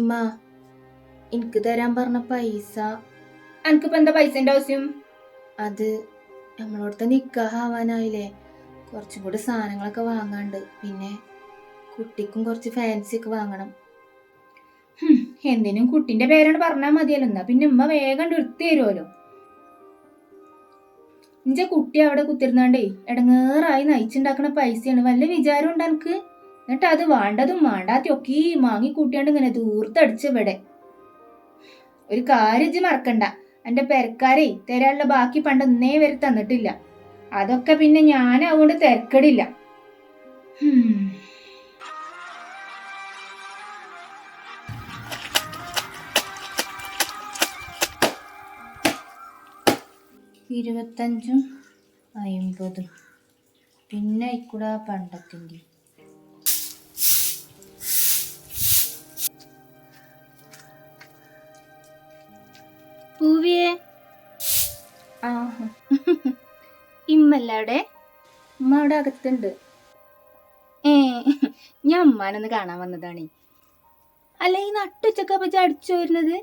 ഉമ്മ എനിക്ക് തരാൻ പറഞ്ഞ പൈസ. എനിക്കിപ്പോ എന്താ പൈസന്റെ ആവശ്യം? അത് നമ്മളോടത്തെ നിക്കാഹാവാനായില്ലേ? കുറച്ചും കൂടി സാധനങ്ങളൊക്കെ വാങ്ങാണ്ട്. പിന്നെ കുട്ടിക്കും കുറച്ച് ഫാൻസി ഒക്കെ വാങ്ങണം എന്തിനും കുട്ടിന്റെ പേരാണ് പറഞ്ഞാൽ മതിയല്ലോ. എന്നാ പിന്നെ ഉമ്മ വേഗം എടുത്തു തരുമല്ലോ. ഇഞ്ച കുട്ടി അവിടെ കുത്തിരുന്നാണ്ടേ ഇടങ്ങേറായി നയിച്ചുണ്ടാക്കണ പൈസയാണ്. വല്ല വിചാരം ഉണ്ട് എനിക്ക് എന്നിട്ട് അത് വേണ്ടതും വേണ്ടാത്തും ഒക്കെ മാങ്ങി കൂട്ടിയാണ്ട് ഇങ്ങനെ ദൂർത്തടിച്ച് ഇവിടെ. ഒരു കാര്യം മറക്കണ്ട. എന്റെ പെരക്കാരെ തരാനുള്ള ബാക്കി പണ്ട് ഇന്നേ വരെ തന്നിട്ടില്ല. അതൊക്കെ പിന്നെ ഞാൻ അതുകൊണ്ട് തിരക്കടില്ല ഇരുപത്തഞ്ചും അയിമ്പതും. പിന്നെ ഇക്കൂടെ പണ്ടത്തിന്റെ. പൂവിയെ ആ. ഇമ്മല്ലവിടെ ഉമ്മ അവിടെ അകത്തുണ്ട്. ഏ ഞാൻ അമ്മാനൊന്ന് കാണാൻ വന്നതാണ്. അല്ല ഈ നട്ടുച്ചക്ക പറ്റി അടിച്ചു വരുന്നത്?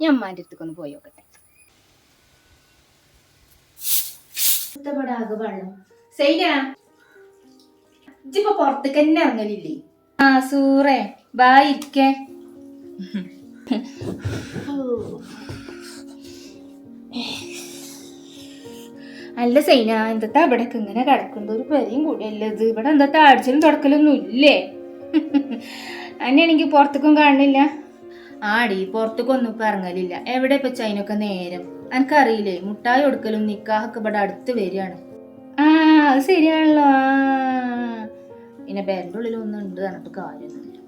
ഞാൻ അമ്മാന്റെ അടുത്തേക്കൊന്ന് പോയി നോക്കട്ടെ. വെള്ളം. സൈന ഇജ്ജിപ്പോ പുറത്തേക്ക് തന്നെ ഇറങ്ങലില്ലേ? ആ സൂറേ ബാ ഇരിക്കേ. അല്ല സൈന എന്താ ഇവിടേക്ക് ഇങ്ങനെ കിടക്കുന്നത്? ഒരു പെരയും കൂടിയല്ലത് ഇവിടെ എന്താ അടിച്ചിലും തുടക്കലൊന്നും ഇല്ലേ? അന്നെയാണെങ്കിൽ പുറത്തേക്കും കാണുന്നില്ല. ആടി പുറത്തേക്കൊന്നും ഇപ്പൊ ഇറങ്ങലില്ല. എവിടെ ഇപ്പൊ ചൈനൊക്കെ നേരം? എനിക്കറിയില്ലേ മുട്ടായി കൊടുക്കലും നിക്കാഹൊക്കെ ഇവിടെ അടുത്ത് വരികയാണ്. ആ അത് ശരിയാണല്ലോ. ആ. പിന്നെ ഉള്ളിൽ ഒന്നും ഉണ്ട് പറഞ്ഞിട്ട് കാര്യമൊന്നുമില്ല.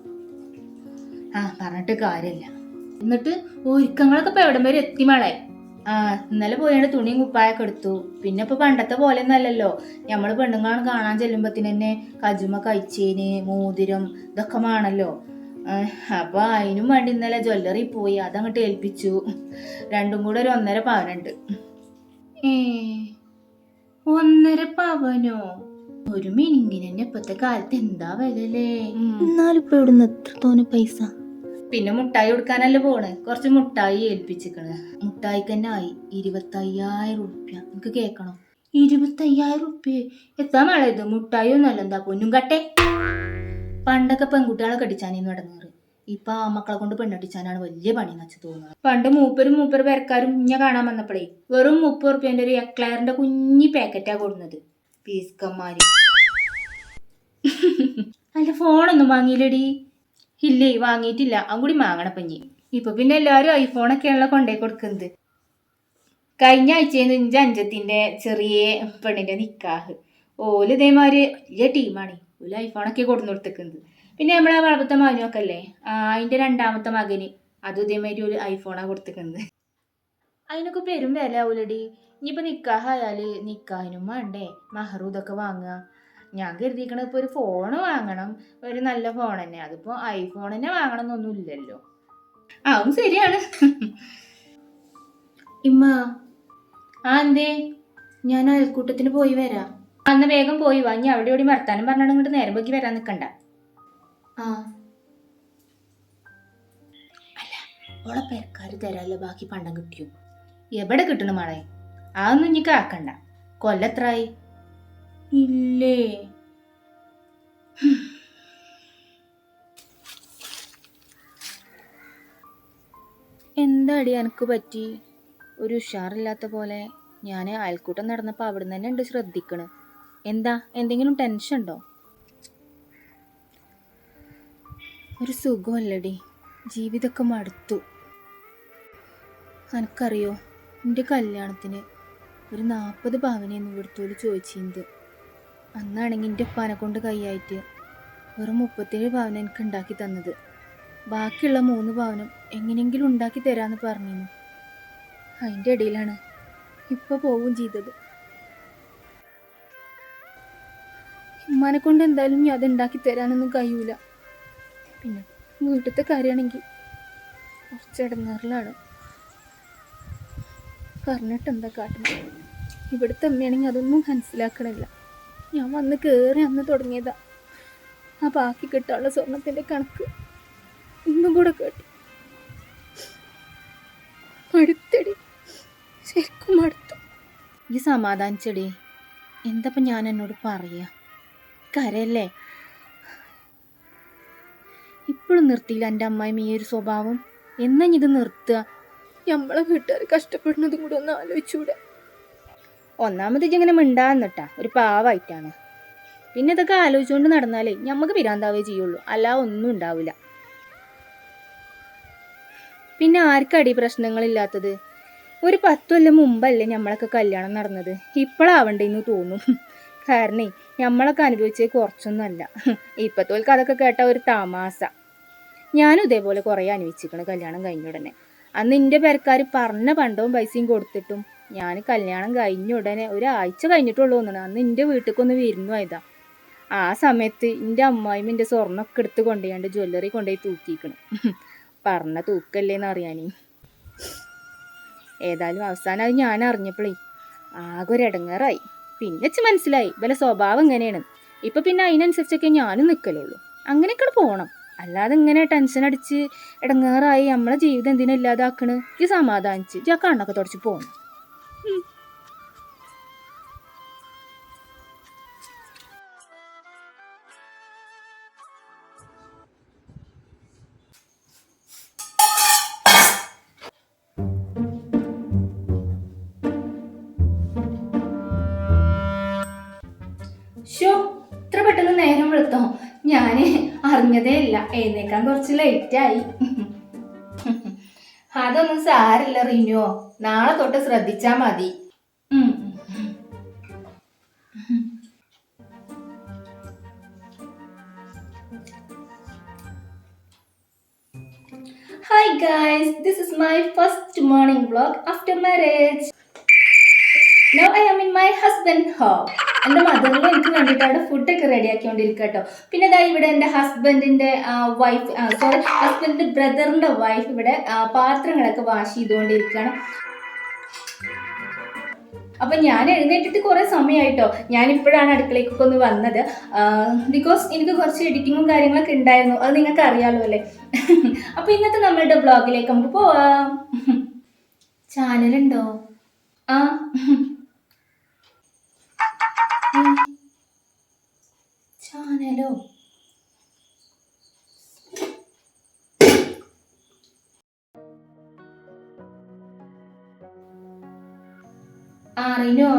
ആ പറഞ്ഞിട്ട് കാര്യമില്ല. എന്നിട്ട് ഒരുക്കങ്ങളൊക്കെ ഇപ്പൊ എവിടം വരെ എത്തി മളെ? ആ ഇന്നലെ പോയാണ് തുണിയും കുപ്പായൊക്കെ എടുത്തു. പിന്നെ ഇപ്പൊ പണ്ടത്തെ പോലെ ഒന്നല്ലല്ലോ നമ്മൾ പെണ്ണുങ്ങളാണ് കാണാൻ ചെല്ലുമ്പത്തിന് തന്നെ കജുമ കഴിച്ചേന് മോതിരം ഇതൊക്കെ വേണല്ലോ. ആ, അപ്പൊ അതിനും വേണ്ടി ഇന്നലെ ജ്വല്ലറി പോയി. അതങ്ങോട്ട് ഏൽപ്പിച്ചു. രണ്ടും കൂടെ ഒരു ഒന്നര പവനുണ്ട്. ഏ ഒന്നര പവനോ? ഒരു മിനിങ്ങിനെ ഇപ്പത്തെ കാലത്ത് എന്താ വിലല്ലേ? എന്നാലും ഇപ്പൊ ഇവിടുന്ന് എത്ര തോനെ പൈസ? പിന്നെ മുട്ടായി കൊടുക്കാനല്ലേ പോണേ? കുറച്ച് മുട്ടായി ഏൽപ്പിച്ചിക്കണ്. മുട്ടായിക്ക് തന്നെ ആയി ഇരുപത്തയ്യായിരം എനിക്ക് കേക്കണം? ഇരുപത്തയ്യായിരം റുപ്യ എത്താ മഴ ഇത് മുട്ടായി ഒന്നല്ല എന്താ പൊന്നും കട്ടെ? പണ്ടൊക്കെ പെൺകുട്ടികളെ കടിച്ചാനേന്ന് നടങ്ങാറ് ഇപ്പൊ മക്കളെ കൊണ്ട് പെണ്ണടിച്ചാനാണ് വലിയ പണി എന്ന് വെച്ച് തോന്നുന്നത് പണ്ട് മൂപ്പരും മൂപ്പര് പേരക്കാരും ഇഞ്ഞ കാണാൻ വന്നപ്പോഴേ വെറും മുപ്പത് റുപ്യന്റെ ഒരു എക്ലയറിന്റെ കുഞ്ഞി പാക്കറ്റാ കൊടുന്നത്. പീസ്കന്മാര് അല്ല ഫോണൊന്നും വാങ്ങിയില്ലടി. ഇല്ലേ വാങ്ങിയിട്ടില്ല. അവൻ കൂടി വാങ്ങണം പഞ്ഞി ഇപ്പൊ പിന്നെ എല്ലാരും ഐഫോണൊക്കെയാണല്ലോ കൊണ്ടേ കൊടുക്കുന്നത്. കഴിഞ്ഞ ആഴ്ചയെന്ന് ഇഞ്ച അഞ്ചത്തിന്റെ ചെറിയ പെണ്ണിന്റെ നിക്കാഹ്. ഓൽ ഇതേമാതിരി വലിയ ടീമാണ് ഓൽ ഐഫോണൊക്കെ കൊടുന്നു കൊടുത്തേക്കുന്നത് പിന്നെ നമ്മളെ വളർത്ത മകനൊക്കെ അല്ലേ അതിന്റെ രണ്ടാമത്തെ മകന്. അതും ഇതേമാതിരി ഒരു ഐഫോണാ കൊടുത്തേക്കുന്നത് അതിനൊക്കെ പെരും വില ഓലടി ഇനിയിപ്പോ നിക്കാഹായാൽ നിക്കാഹിനും വേണ്ടേ? മഹറും ഇതൊക്കെ വാങ്ങുക. ഞാൻ കരുതിക്കണ ഇപ്പൊ ഒരു ഫോൺ വാങ്ങണം. ഒരു നല്ല ഫോൺ തന്നെ. അതിപ്പോ ഐഫോൺ തന്നെ വാങ്ങണം എന്നൊന്നും ഇല്ലല്ലോ അതും ശരിയാണ്. ഇമ്മ. ആ എന്തേ? ഞാൻ അയൽക്കൂട്ടത്തിന് പോയി വരാം. അന്ന് വേഗം പോയി വാങ്ങി അവിടെ ഇവിടെ വർത്താനം പറഞ്ഞാൽ ഇങ്ങോട്ട് നേരം പോക്കി വരാൻ നിൽക്കണ്ട ആ. അല്ല ഓളെ പേർക്കാർ തരാല്ലോ ബാക്കി പണ്ടം കിട്ടിയോ? എവിടെ കിട്ടണം മാളെ? അതൊന്നും ഇനി കാക്കണ്ട കൊല്ലത്രായി? ഇല്ലേ? എന്താടി എനിക്ക് പറ്റി? ഒരു ഉഷാറില്ലാത്ത പോലെ. ഞാൻ അയൽക്കൂട്ടം നടന്നപ്പോൾ അവിടുന്ന് തന്നെ ഉണ്ട് ശ്രദ്ധിക്കണ്. എന്താ? എന്തെങ്കിലും ടെൻഷൻ ഉണ്ടോ? ഒരു സുഖമല്ലടി. ജീവിതമൊക്കെ മടുത്തു. എനിക്കറിയോ എന്റെ കല്യാണത്തിന് ഒരു നാൽപ്പത് പവനെന്ന് ഇവിടുത്തോട് ചോദിച്ചിരുന്നത് അന്നാണെങ്കിൽ എന്റെ ഉപ്പാനെ കൊണ്ട് കൈയായിട്ട് വെറും മുപ്പത്തേഴ് പവൻ എനിക്ക് ഉണ്ടാക്കി തന്നത്. ബാക്കിയുള്ള മൂന്ന് പവനും എങ്ങനെയെങ്കിലും ഉണ്ടാക്കി തരാമെന്ന് പറഞ്ഞിരുന്നു. അതിന്റെ ഇടയിലാണ് ഇപ്പോൾ പോവുകയും ചെയ്തത്. ഉമ്മാനെ കൊണ്ട് എന്തായാലും ഞാൻ അത് ഉണ്ടാക്കി തരാനൊന്നും കഴിയൂല. പിന്നെ വീട്ടിലത്തെ കാര്യമാണെങ്കിൽ കുറച്ച് ഇടങ്ങാറിലാണ്. പറഞ്ഞിട്ട് എന്താ കാട്ടുന്നത്? ഇവിടുത്തെ അമ്മയാണെങ്കിൽ അതൊന്നും മനസ്സിലാക്കണില്ല. ഞാൻ വന്ന് കയറി അന്ന് തുടങ്ങിയതാ. ആ ബാക്കി കിട്ടാനുള്ള സ്വർണത്തിന്റെ കണക്ക് ഇന്നും കൂടെ കേട്ടി. മടുത്തടി. ശരിക്കും മടുത്തു. ഈ സമാധാനിച്ചടി. എന്തപ്പം ഞാൻ എന്നോട് പറയാ? കരയല്ലേ? ഇപ്പോഴും നിർത്തിയില്ല എന്റെ അമ്മായി ഈ ഒരു സ്വഭാവം. എന്നാ ഇത് നിർത്തുക? നമ്മളെ വീട്ടുകാർ കഷ്ടപ്പെടുന്നതും കൂടെ ഒന്ന് ആലോചിച്ചൂടെ. ഒന്നാമത് ഇങ്ങനെ മിണ്ടാന്നിട്ടാ ഒരു പാവായിട്ടാണ്. പിന്നെ ഇതൊക്കെ ആലോചിച്ചുകൊണ്ട് നടന്നാലേ നമുക്ക് പിരാന്താവേ ചെയ്യുള്ളൂ. അല്ല ഒന്നും ഉണ്ടാവില്ല പിന്നെ ആർക്കടി പ്രശ്നങ്ങളില്ലാത്തത്? ഒരു പത്തു കൊല്ലം മുമ്പല്ലേ നമ്മളൊക്കെ കല്യാണം നടന്നത്? ഇപ്പോഴാവണ്ടേന്ന് തോന്നും. കാരണേ നമ്മളൊക്കെ അനുഭവിച്ചത് കുറച്ചൊന്നുമല്ല. ഇപ്പത്തോൽക്ക് അതൊക്കെ കേട്ട ഒരു തമാസ ഞാനും ഇതേപോലെ കുറേ അനുഭവിച്ചിരിക്കണം കല്യാണം കഴിഞ്ഞ ഉടനെ. അന്ന് എന്റെ പേരക്കാർ പറഞ്ഞ പണ്ടവും പൈസയും കൊടുത്തിട്ടും ഞാൻ കല്യാണം കഴിഞ്ഞ ഉടനെ ഒരാഴ്ച കഴിഞ്ഞിട്ടുള്ളൂ എന്നാണ് അന്ന് എന്റെ വീട്ടിലേക്കൊന്ന് വിരുന്നു ആയതാ ആ സമയത്ത് എന്റെ അമ്മായിയും എന്റെ സ്വർണമൊക്കെ എടുത്ത് കൊണ്ടുപോയാണ്ട് ജ്വല്ലറി കൊണ്ടുപോയി തൂക്കിക്കണം പറഞ്ഞ തൂക്കല്ലേന്ന് അറിയാനേ. ഏതായാലും അവസാനം അത് ഞാൻ അറിഞ്ഞപ്പോഴേ ആകെ ഒരു ഇടങ്ങേറായി പിന്നെ വെച്ച് മനസ്സിലായി. ഇവലെ സ്വഭാവം ഇങ്ങനെയാണ്. ഇപ്പം പിന്നെ അതിനനുസരിച്ചൊക്കെ ഞാനും നിൽക്കലുള്ളൂ അങ്ങനെയൊക്കെ പോകണം അല്ലാതെ ഇങ്ങനെ ടെൻഷൻ അടിച്ച് ഇടങ്ങേറായി നമ്മളെ ജീവിതം എന്തിനാ ഇല്ലാതാക്കണ്? ഈ സമാധാനിച്ച് ഞാൻ കണ്ണൊക്കെ തുടച്ച് പോകണം ഷോ ഇത്ര പെട്ടെന്ന് നേരം വെളുത്തോ? ഞാൻ അറിഞ്ഞതേ ഇല്ല. എഴുന്നേക്കാൻ കുറച്ച് ലേറ്റായി അതൊന്നും സാരില്ല റിനോ. നാളെ തൊട്ട് ശ്രദ്ധിച്ചാ മതി. Hi guys this is my first morning vlog after marriage no I am in my husband home എന്റെ മദറിന് എനിക്ക് വേണ്ടിയിട്ട് അവിടെ ഫുഡൊക്കെ റെഡിയാക്കിക്കൊണ്ടിരിക്കുക കേട്ടോ പിന്നെ ഇതാ ഇവിടെ എന്റെ ഹസ്ബൻഡിന്റെ വൈഫ് സോറി ഹസ്ബൻഡിന്റെ ബ്രദറിന്റെ വൈഫ് ഇവിടെ പാത്രങ്ങളൊക്കെ വാഷ് ചെയ്തുകൊണ്ടിരിക്കുകയാണ്. അപ്പൊ ഞാൻ എഴുന്നേറ്റിട്ട് കുറെ സമയമായിട്ടോ ഞാൻ ഇപ്പോഴാണ് അടുക്കളയ്ക്കൊക്കെ ഒന്ന് വന്നത്. ബിക്കോസ് എനിക്ക് കുറച്ച് എഡിറ്റിങ്ങും കാര്യങ്ങളൊക്കെ ഉണ്ടായിരുന്നു. അത് നിങ്ങൾക്ക് അറിയാലോ അല്ലേ? അപ്പൊ ഇന്നത്തെ നമ്മളുടെ ബ്ലോഗിലേക്ക് നമുക്ക് പോവാം. ചാനലുണ്ടോ ആ. ചാനലോ? അറിനോ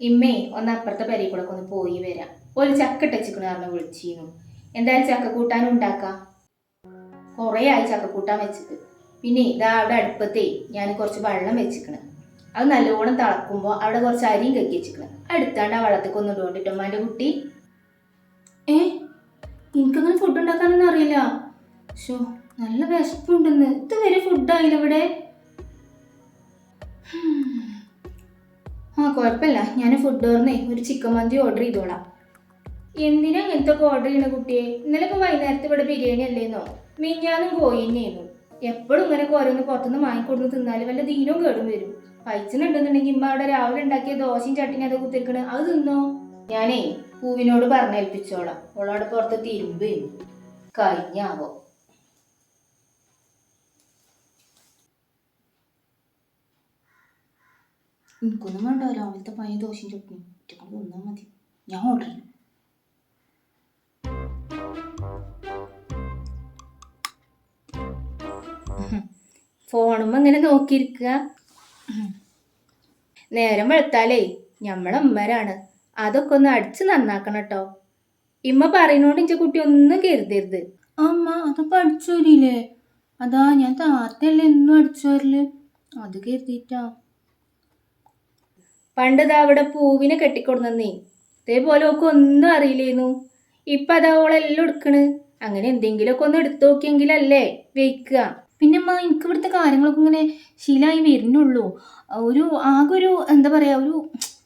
ഇമ്മേ ഒന്ന് അപ്പുറത്തെ പെരയിൽ കൂടെ ഒന്ന് പോയി വരാം. ഒരു ചക്ക ഇട്ടച്ചിക്കണ കാരണം വിളിച്ചിരുന്നു എന്തായാലും ചക്ക കൂട്ടാനും ഉണ്ടാക്കാം? കുറേ ആയി ചക്ക കൂട്ടാൻ വെച്ചിട്ട്. പിന്നെ ഇതാ അവിടെ അടുപ്പത്തേ ഞാൻ കുറച്ച് വെള്ളം വെച്ചിക്കണ്. അത് നല്ലോണം തിളക്കുമ്പോൾ അവിടെ കുറച്ച് അരിയും കക്കി വെച്ചിരിക്കണം അടുത്താണ്ട് ആ വെള്ളത്തേക്ക് ഒന്ന് ഇടുകൊണ്ടിട്ടോ എന്റെ കുട്ടി? ഏ? എനിക്കങ്ങനെ ഫുഡ് ഉണ്ടാക്കാനൊന്നും അറിയില്ല. ഷോ നല്ല വിശപ്പുണ്ടെന്ന്. ഇതുവരെ ഫുഡായില്ല ഇവിടെ. ആ കുഴപ്പമില്ല. ഞാൻ ഫുഡ് ഓർന്നേ ഒരു ചിക്കൻ മന്തി ഓർഡർ ചെയ്തോളാം. എന്തിനാ അങ്ങനത്തെ ഒക്കെ ഓർഡർ ചെയ്യണ കുട്ടിയെ? ഇന്നലെ ഇപ്പം വൈകുന്നേരത്ത് ഇവിടെ ബിരിയാണി അല്ലേന്നോ? മിഞ്ഞാന്നും കോഴി തന്നെയായിരുന്നു എപ്പോഴും ഇങ്ങനെ ഓരോന്ന് പുറത്തുനിന്ന് വാങ്ങിക്കൊടുന്ന് തിന്നാൽ വല്ല ദീനവും കേടും വരും. പൈച്ചുണ്ടെന്നുണ്ടെങ്കിൽ ഇമ്മ അവിടെ രാവിലെ ഉണ്ടാക്കിയ ദോശയും ചട്ടിനി അതൊക്കെ കുത്തിരിക്കണ്. അത് തിന്നോ? ഞാനേ പൂവിനോട് പറഞ്ഞേൽപ്പിച്ചോളാം ഓളവിടെ പുറത്ത് തിരുമ്പ് കഴിഞ്ഞാവോ? എനിക്കൊന്നും വേണ്ട. രാവിലത്തെ പഴയ ദോശയും ചട്ടിനി ഒറ്റക്കൊണ്ട് തിന്നാൽ മതി. ഞാൻ ഓർഡർ ചെയ്യും. ഫോണും ഇങ്ങനെ നോക്കിയിരിക്കുക. നേരം വെളുത്താലേ ഞമ്മളെ ഉമ്മരാണ്. അതൊക്കെ ഒന്ന് അടിച്ച് നന്നാക്കണം കേട്ടോ ഇമ്മ പറയുന്നോണ്ട് ഇഞ്ച കുട്ടി ഒന്നും കരുതരുത്. അമ്മ അതൊക്കെ അടിച്ചു വരില്ലേ അതാ ഞാൻ താത്തല്ലേ എന്നും അടിച്ചു വരൽ. അത് കരുതിട്ടാ. പണ്ട് ഇതാ അവിടെ പൂവിനെ കെട്ടിക്കൊടുന്നേ ഇതേപോലെ ഒക്കെ ഒന്നും അറിയില്ലേന്നു. ഇപ്പൊ അതാ ഓളെല്ലാം എടുക്കണ്. അങ്ങനെ എന്തെങ്കിലുമൊക്കെ ഒന്ന് എടുത്തു നോക്കിയെങ്കിലല്ലേ വെയ്ക്കുക പിന്നെ അമ്മ എനിക്ക് ഇവിടുത്തെ കാര്യങ്ങളൊക്കെ ഇങ്ങനെ ശീലമായി വരുന്നുള്ളൂ. ഒരു ആകെ ഒരു എന്താ പറയുക ഒരു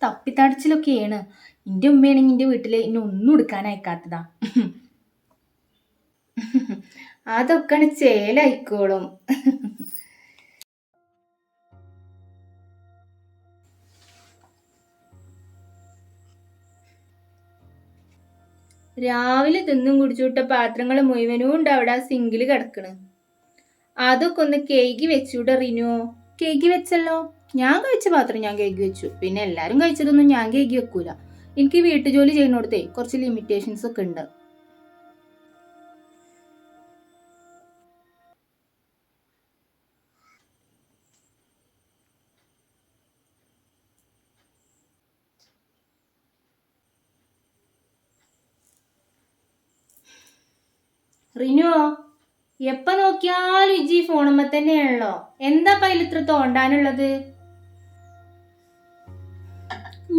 തപ്പിത്തടച്ചിലൊക്കെയാണ്. എന്റെ ഉമ്മയാണെങ്കിൽ എന്റെ വീട്ടിൽ എന്നെ ഒന്നും എടുക്കാൻ അയക്കാത്തതാ അതൊക്കെ ചേലായിക്കോളും. രാവിലെ തിന്നും കുടിച്ചുവിട്ട പാത്രങ്ങൾ മുഴുവനും ഉണ്ട് അവിടെ സിങ്കിൽ കിടക്കണ്. അതൊക്കെ ഒന്ന് കേക്ക് വെച്ചൂടെ റിനു. കേക്ക് വെച്ചല്ലോ. ഞാൻ കഴിച്ച പാത്രം ഞാൻ കേക്ക് വെച്ചു. പിന്നെ എല്ലാരും കഴിച്ചതൊന്നും ഞാൻ കേക്ക് വെക്കൂല. എനിക്ക് വീട്ടുജോലി ചെയ്യുന്നിടത്തേ കുറച്ച് ലിമിറ്റേഷൻസ് ഒക്കെ ഉണ്ട്. റിനു? എപ്പ നോക്കിയാലും ഇജ്ജി ഫോണുമ്മ തന്നെയാണല്ലോ. എന്താ പൈൽ ഇത്ര തോണ്ടാനുള്ളത്?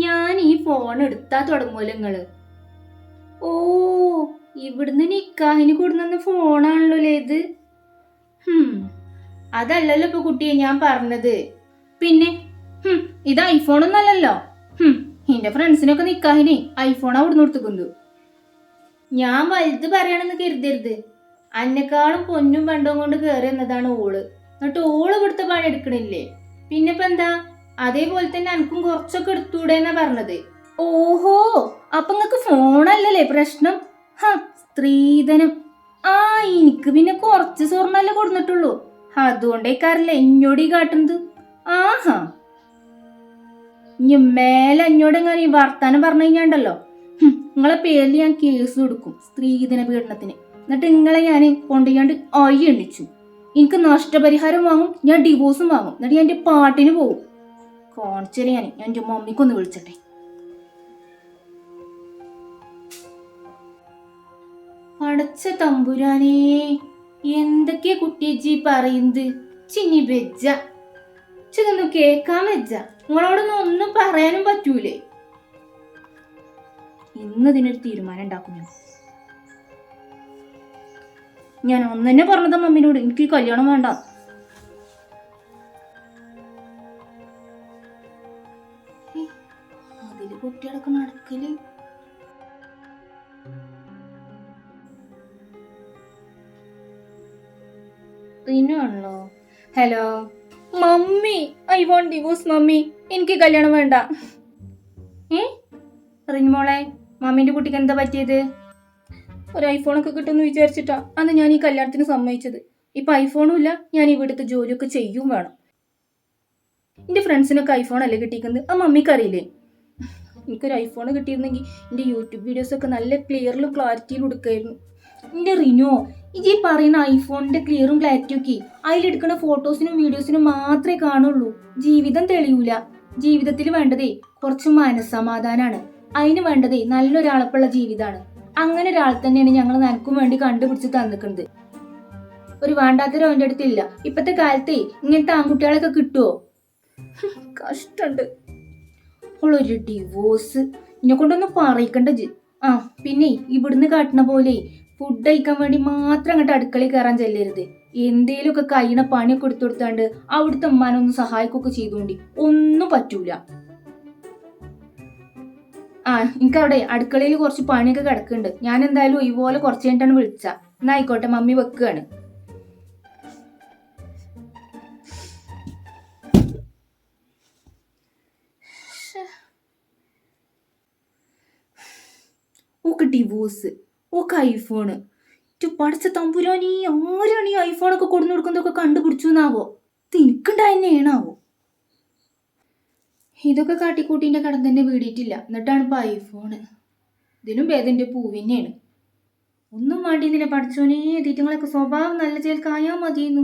ഞാൻ ഈ ഫോൺ എടുത്താ തുടങ്ങൂല നിങ്ങൾ. ഓ ഇവിടുന്ന് നിക്കാഹിന് കൊടുന്ന ഫോണാണല്ലോ ഇത്? അതല്ലല്ലോ ഇപ്പൊ കുട്ടിയെ ഞാൻ പറഞ്ഞത്. പിന്നെ ഇത് അല്ലല്ലോ. ഹും എന്റെ ഫ്രണ്ട്സിനൊക്കെ നിക്കാഹിനെ ഐഫോണാ ഇവിടുന്ന് കൊടുത്തുക്കുന്നു ഞാൻ വലുത് പറയണെന്ന് കരുതരുത്. അന്നെക്കാളും പൊന്നും പണ്ടവും കൊണ്ട് കയറി എന്നതാണ് ഓൾ. എന്നിട്ട് ഓൾ ഇവിടുത്തെ പണി എടുക്കണില്ലേ? പിന്നെ ഇപ്പൊ എന്താ? അതേപോലെ തന്നെ എനിക്കും കുറച്ചൊക്കെ എടുത്തൂടെ എന്നാ പറഞ്ഞത്. ഓഹോ അപ്പൊ നിങ്ങക്ക് ഫോണല്ലല്ലേ പ്രശ്നം? ഹ സ്ത്രീധനം. ആ എനിക്ക് പിന്നെ കുറച്ച് സ്വർണല്ലേ കൊടുത്തിട്ടുള്ളൂ അതുകൊണ്ടേക്കാരല്ലേ ഇഞ്ഞോടി കാട്ടുന്നത്? ആഹാ. ഇനി മേലെ എന്നോട് എങ്ങനെ ഈ വർത്താനം പറഞ്ഞു കഴിഞ്ഞാണ്ടല്ലോ? നിങ്ങളെ പേരിൽ ഞാൻ കേസ് കൊടുക്കും സ്ത്രീധന പീഡനത്തിന്. എന്നിട്ട് നിങ്ങളെ ഞാൻ കൊണ്ടുപോയാണ്ട് ആയി എണ്ണിച്ചു. എനിക്ക് നഷ്ടപരിഹാരം വാങ്ങും ഞാൻ ഡിവോഴ്സും വാങ്ങും. എന്നിട്ട് ഞാൻ എന്റെ പാട്ടിന് പോകും കാണിച്ചേരെ ഞാൻ ഞാൻ എന്റെ മമ്മിക്കൊന്ന് വിളിച്ചട്ടെ. പടച്ച തമ്പുരാനേ എന്തൊക്കെയാ കുട്ടിയജി പറയുന്നത്? ചിനി വെജ്ജ. ചിതൊന്നും കേക്കാൻ വെജ്ജ. നിങ്ങളോടൊന്നും ഒന്നും പറയാനും പറ്റൂലേ. ഇന്ന് ഇതിനൊരു തീരുമാനം ഉണ്ടാക്കും ഞാൻ. ഞാൻ അന്ന് തന്നെ പറഞ്ഞതാ മമ്മിനോട് എനിക്ക് കല്യാണം വേണ്ട. കുട്ടികളൊക്കെ നടക്കൽ. റിനുവാണല്ലോ hello mummy I want divorce mummy. എനിക്ക് കല്യാണം വേണ്ട. ഏ? റിനുമോളെ മമ്മീന്റെ കുട്ടിക്ക് എന്താ പറ്റിയത്? ഒരു ഐഫോണൊക്കെ കിട്ടുമെന്ന് വിചാരിച്ചിട്ടാ അന്ന് ഞാൻ ഈ കല്യാണത്തിന് സമ്മതിച്ചത്. ഇപ്പൊ ഐഫോണും ഇല്ല ഞാൻ ഇവിടുത്തെ ജോലിയൊക്കെ ചെയ്യും വേണം. എന്റെ ഫ്രണ്ട്സിനൊക്കെ ഐഫോൺ അല്ലേ കിട്ടിയിരിക്കുന്നത്? ആ മമ്മിക്ക് അറിയില്ലേ? എനിക്കൊരു ഐഫോൺ കിട്ടിയിരുന്നെങ്കിൽ എന്റെ യൂട്യൂബ് വീഡിയോസ് ഒക്കെ നല്ല ക്ലിയറിലും ക്ലാരിറ്റിയിലും എടുക്കായിരുന്നു എന്റെ റിനോ ഈ പറയുന്ന ഐഫോണിന്റെ ക്ലിയറും ക്ലാരിറ്റിയും ഒക്കെ അതിലെടുക്കുന്ന ഫോട്ടോസിനും വീഡിയോസിനും മാത്രമേ കാണുള്ളൂ. ജീവിതം തെളിയൂല. ജീവിതത്തിൽ വേണ്ടതേ കുറച്ച് മനസ്സമാധാനാണ്. അതിന് വേണ്ടതേ നല്ലൊരാളപ്പുള്ള ജീവിതമാണ്. അങ്ങനെ ഒരാൾ തന്നെയാണ് ഞങ്ങൾ നനക്കും വേണ്ടി കണ്ടുപിടിച്ച് തന്നിക്കുന്നത് ഒരു വേണ്ടാത്തൊരു അവന്റെ അടുത്തില്ല. ഇപ്പത്തെ കാലത്തെ ഇങ്ങനത്തെ ആൺകുട്ടികളൊക്കെ കിട്ടുമോ കഷ്ടണ്ട്. ഒരു ഡിവോഴ്സ് എന്നെ കൊണ്ടൊന്നും പറയിക്കണ്ട ജി ആ പിന്നെ ഇവിടുന്ന് കാട്ടണ പോലെ ഫുഡ് കഴിക്കാൻ വേണ്ടി മാത്രം അങ്ങോട്ട് അടുക്കളയിൽ കയറാൻ ചെല്ലരുത്. എന്തേലുമൊക്കെ കഴിയണ പണിയൊക്കെ എടുത്തു കൊടുത്താണ്ട് അവിടുത്തെ ഉമ്മാനൊന്ന് സഹായിക്കൊക്കെ ചെയ്തുകൊണ്ട് ഒന്നും പറ്റൂല. ആ എനിക്ക് അവിടെ അടുക്കളയിൽ കുറച്ച് പണിയൊക്കെ കിടക്കുന്നുണ്ട്. ഞാൻ എന്തായാലും ഇതുപോലെ കുറച്ച് കഴിഞ്ഞിട്ടാണ് വിളിച്ച. എന്നാ ആയിക്കോട്ടെ മമ്മി വെക്കുകയാണ്. ഓക്ക് ഡിവോഴ്സ് ഓക്ക് ഐഫോണ് പഠിച്ച പഠിച്ച തമ്പുരാനി ആരാണ് ഈ ഐഫോണൊക്കെ കൊടുന്നു കൊടുക്കുന്നതൊക്കെ കണ്ടുപിടിച്ചു എന്നാവോ? തിനിക്കുണ്ടായെന്നാവോ ഇതൊക്കെ കാട്ടിക്കൂട്ടിന്റെ കടം തന്നെ വീടിയിട്ടില്ല. എന്നിട്ടാണ് ഇപ്പോൾ ഐഫോണ് ഇതിലും ഭേദന്റെ പൂവിനെയാണ് ഒന്നും വേണ്ടിയിരുന്നില്ല. പഠിച്ചോനെ തീറ്റങ്ങളൊക്കെ സ്വഭാവം നല്ല ചേൽക്കായാൽ മതിയെന്നു.